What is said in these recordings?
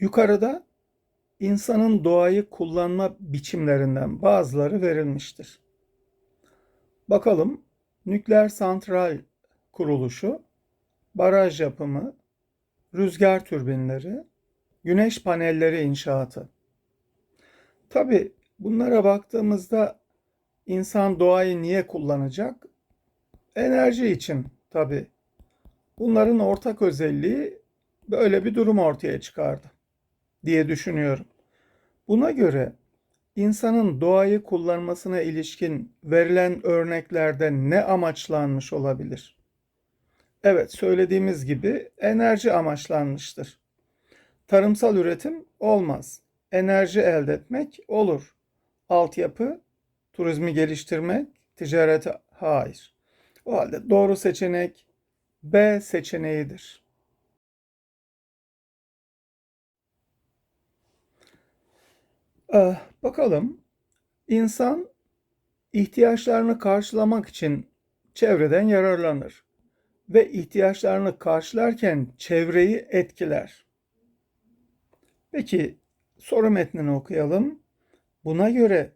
Yukarıda insanın doğayı kullanma biçimlerinden bazıları verilmiştir. Bakalım nükleer santral kuruluşu, baraj yapımı, rüzgar türbinleri, güneş panelleri inşaatı. Tabi bunlara baktığımızda insan doğayı niye kullanacak? Enerji için tabi. Bunların ortak özelliği böyle bir durum ortaya çıkardı diye düşünüyorum. Buna göre insanın doğayı kullanmasına ilişkin verilen örneklerde ne amaçlanmış olabilir? Evet, söylediğimiz gibi enerji amaçlanmıştır. Tarımsal üretim olmaz. Enerji elde etmek olur. Altyapı, turizmi geliştirmek, ticarete hayır. O halde doğru seçenek B seçeneğidir. Bakalım insan ihtiyaçlarını karşılamak için çevreden yararlanır ve ihtiyaçlarını karşılarken çevreyi etkiler. Peki soru metnini okuyalım. Buna göre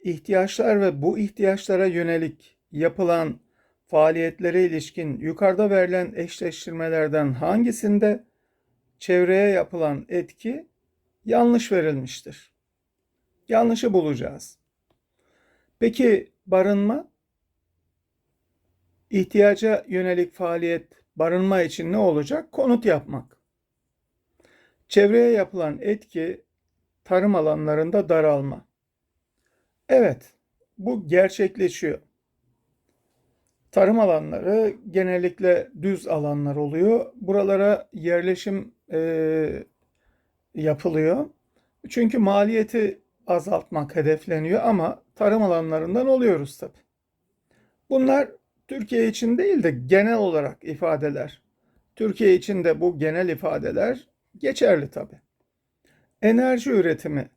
ihtiyaçlar ve bu ihtiyaçlara yönelik yapılan faaliyetlere ilişkin yukarıda verilen eşleştirmelerden hangisinde çevreye yapılan etki yanlış verilmiştir? Yanlışı bulacağız. Peki barınma? İhtiyaca yönelik faaliyet barınma için ne olacak? Konut yapmak. Çevreye yapılan etki tarım alanlarında daralma. Evet, bu gerçekleşiyor. Tarım alanları genellikle düz alanlar oluyor. Buralara yerleşim e, yapılıyor. Çünkü maliyeti azaltmak hedefleniyor ama tarım alanlarından oluyoruz tabi. Bunlar Türkiye için değil de genel olarak ifadeler. Türkiye için de bu genel ifadeler geçerli tabi. Enerji üretimi,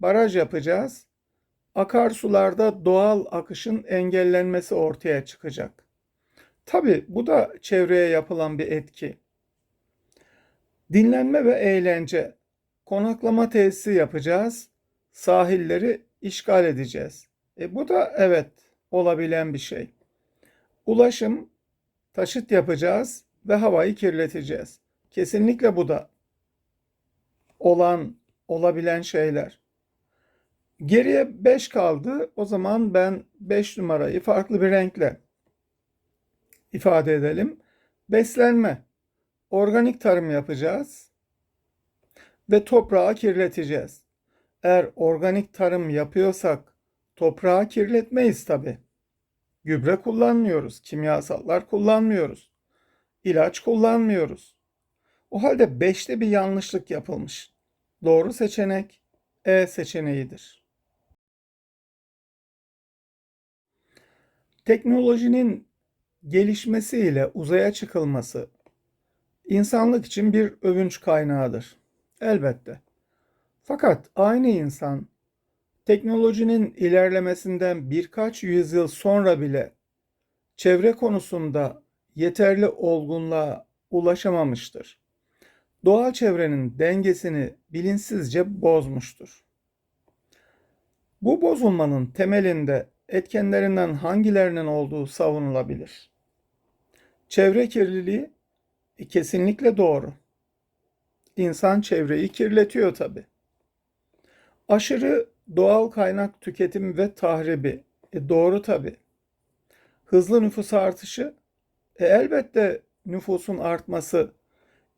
baraj yapacağız. Akarsularda doğal akışın engellenmesi ortaya çıkacak. Tabi bu da çevreye yapılan bir etki. Dinlenme ve eğlence, konaklama tesisi yapacağız sahilleri işgal edeceğiz. E bu da evet olabilen bir şey. Ulaşım, taşıt yapacağız ve havayı kirleteceğiz. Kesinlikle bu da olan, olabilen şeyler. Geriye 5 kaldı. O zaman ben 5 numarayı farklı bir renkle ifade edelim. Beslenme. Organik tarım yapacağız ve toprağı kirleteceğiz. Eğer organik tarım yapıyorsak toprağı kirletmeyiz tabi. Gübre kullanmıyoruz, kimyasallar kullanmıyoruz, ilaç kullanmıyoruz. O halde beşte bir yanlışlık yapılmış. Doğru seçenek E seçeneğidir. Teknolojinin gelişmesiyle uzaya çıkılması insanlık için bir övünç kaynağıdır. Elbette. Fakat aynı insan teknolojinin ilerlemesinden birkaç yüzyıl sonra bile çevre konusunda yeterli olgunluğa ulaşamamıştır. Doğal çevrenin dengesini bilinçsizce bozmuştur. Bu bozulmanın temelinde etkenlerinden hangilerinin olduğu savunulabilir. Çevre kirliliği e, kesinlikle doğru. İnsan çevreyi kirletiyor tabii. Aşırı doğal kaynak tüketimi ve tahribi. E doğru tabi. Hızlı nüfus artışı. E elbette nüfusun artması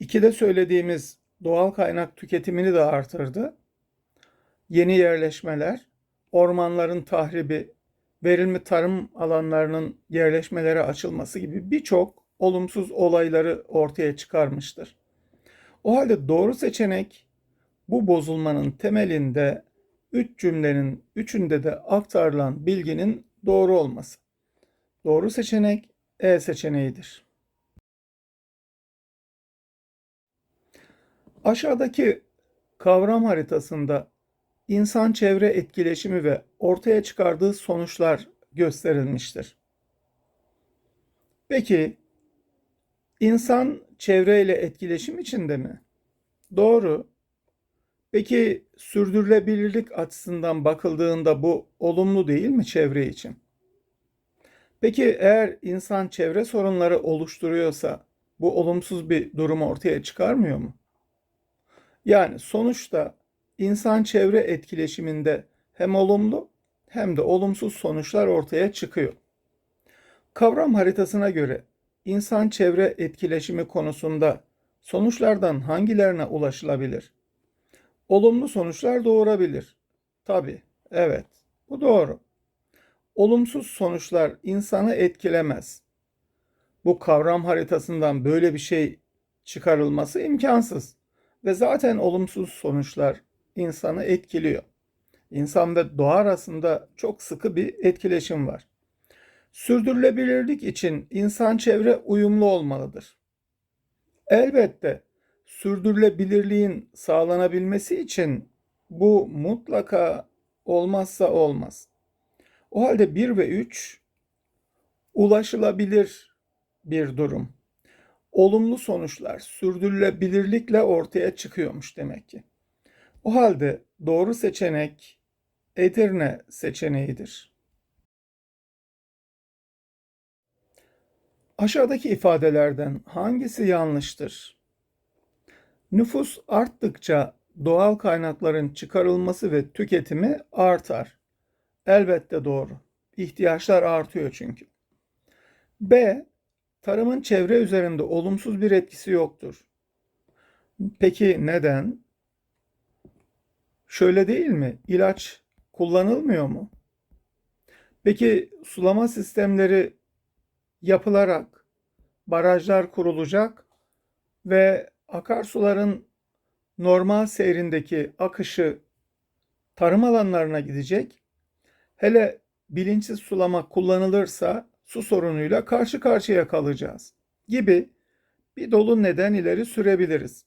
ikide söylediğimiz doğal kaynak tüketimini de artırdı. Yeni yerleşmeler, ormanların tahribi, verimli tarım alanlarının yerleşmelere açılması gibi birçok olumsuz olayları ortaya çıkarmıştır. O halde doğru seçenek bu bozulmanın temelinde üç cümlenin üçünde de aktarılan bilginin doğru olması. Doğru seçenek E seçeneğidir. Aşağıdaki kavram haritasında insan çevre etkileşimi ve ortaya çıkardığı sonuçlar gösterilmiştir. Peki insan çevreyle etkileşim içinde mi? Doğru. Peki sürdürülebilirlik açısından bakıldığında bu olumlu değil mi çevre için? Peki eğer insan çevre sorunları oluşturuyorsa bu olumsuz bir durum ortaya çıkarmıyor mu? Yani sonuçta insan çevre etkileşiminde hem olumlu hem de olumsuz sonuçlar ortaya çıkıyor. Kavram haritasına göre insan çevre etkileşimi konusunda sonuçlardan hangilerine ulaşılabilir? Olumlu sonuçlar doğurabilir. Tabii, evet, bu doğru. Olumsuz sonuçlar insanı etkilemez. Bu kavram haritasından böyle bir şey çıkarılması imkansız. Ve zaten olumsuz sonuçlar insanı etkiliyor. İnsan ve doğa arasında çok sıkı bir etkileşim var. Sürdürülebilirlik için insan çevre uyumlu olmalıdır. Elbette sürdürülebilirliğin sağlanabilmesi için bu mutlaka olmazsa olmaz. O halde 1 ve 3 ulaşılabilir bir durum. Olumlu sonuçlar sürdürülebilirlikle ortaya çıkıyormuş demek ki. O halde doğru seçenek Edirne seçeneğidir. Aşağıdaki ifadelerden hangisi yanlıştır? Nüfus arttıkça doğal kaynakların çıkarılması ve tüketimi artar. Elbette doğru. İhtiyaçlar artıyor çünkü. B. Tarımın çevre üzerinde olumsuz bir etkisi yoktur. Peki neden? Şöyle değil mi? İlaç kullanılmıyor mu? Peki sulama sistemleri yapılarak barajlar kurulacak ve akarsuların normal seyrindeki akışı tarım alanlarına gidecek. Hele bilinçsiz sulama kullanılırsa su sorunuyla karşı karşıya kalacağız gibi bir dolu neden ileri sürebiliriz.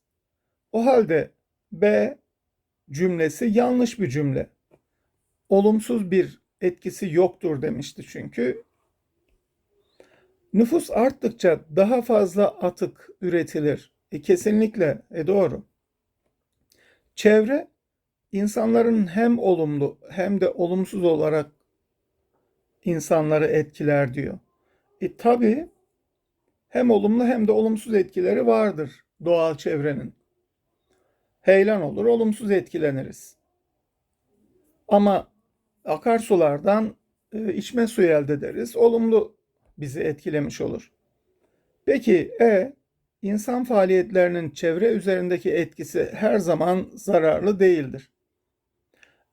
O halde B cümlesi yanlış bir cümle. Olumsuz bir etkisi yoktur demişti çünkü. Nüfus arttıkça daha fazla atık üretilir. E, kesinlikle e, doğru. Çevre insanların hem olumlu hem de olumsuz olarak insanları etkiler diyor. E tabi hem olumlu hem de olumsuz etkileri vardır doğal çevrenin. Heyelan olur, olumsuz etkileniriz. Ama akarsulardan e, içme suyu elde ederiz. Olumlu bizi etkilemiş olur. Peki E insan faaliyetlerinin çevre üzerindeki etkisi her zaman zararlı değildir.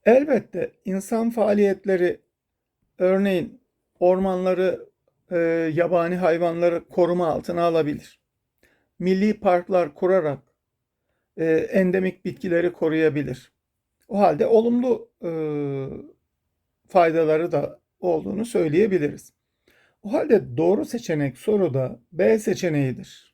Elbette insan faaliyetleri örneğin ormanları, e, yabani hayvanları koruma altına alabilir. Milli parklar kurarak e, endemik bitkileri koruyabilir. O halde olumlu e, faydaları da olduğunu söyleyebiliriz. O halde doğru seçenek soruda B seçeneğidir.